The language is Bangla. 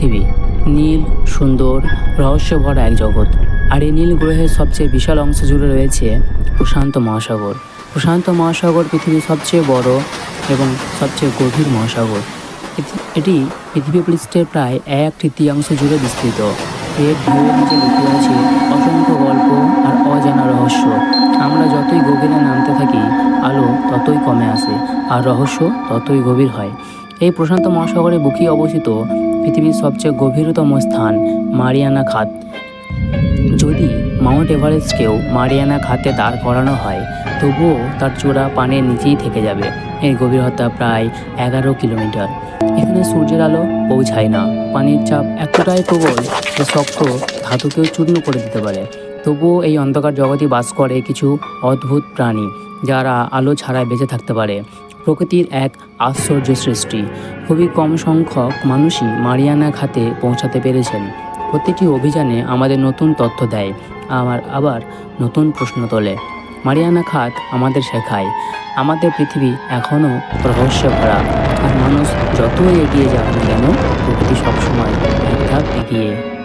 পৃথিবী। নীল, সুন্দর রহস্য ভরা এক জগৎ। আর এই নীল গ্রহের সবচেয়ে বিশাল অংশ জুড়ে রয়েছে প্রশান্ত মহাসাগর। প্রশান্ত মহাসাগর পৃথিবীর সবচেয়ে বড় এবং সবচেয়ে গভীর মহাসাগর। এটি- পৃথিবী পৃষ্ঠের প্রায় এক তৃতীয়াংশ জুড়ে বিস্তৃত। এর ঢেউয়ের নিচে লুকিয়ে আছে অসংখ্য গল্প আর অজানা রহস্য। আমরা যতই গভীরে নামতে থাকি, আলো ততই কমে আসে, আর রহস্য ততই গভীর হয়। এই প্রশান্ত মহাসাগরে বুকি অবস্থিত পৃথিবীর সবচেয়ে গভীরতম স্থান, মারিয়ানা খাত যদি মাউন্ট এভারেস্টকেও মারিয়ানা খাতে দাঁড় করানো হয়, তবুও তার চূড়া পানের নিচেই থেকে যাবে। এর গভীরতা প্রায় এগারো কিলোমিটার। এখানে সূর্যের আলো পৌঁছায় না। পানির চাপ এতটাই প্রবল যে শক্ত ধাতুকেও চূর্ণ করে দিতে পারে। তবুও এই অন্ধকার জগতে বাস করে কিছু অদ্ভুত প্রাণী, যারা আলো ছাড়াই বেঁচে থাকতে পারে। প্রকৃতির এক আশ্চর্য সৃষ্টি। খুবই কম সংখ্যক মানুষই মারিয়ানা খাতে পৌঁছাতে পেরেছেন। প্রতিটি অভিযানে আমাদের নতুন তথ্য দেয় আমার আবার নতুন প্রশ্ন তোলে। মারিয়ানা খাত আমাদের শেখায়, আমাদের পৃথিবী এখনও রহস্য ভরা আর মানুষ যতই এগিয়ে যাক না কেন, প্রকৃতি সবসময় এক ধাপ এগিয়ে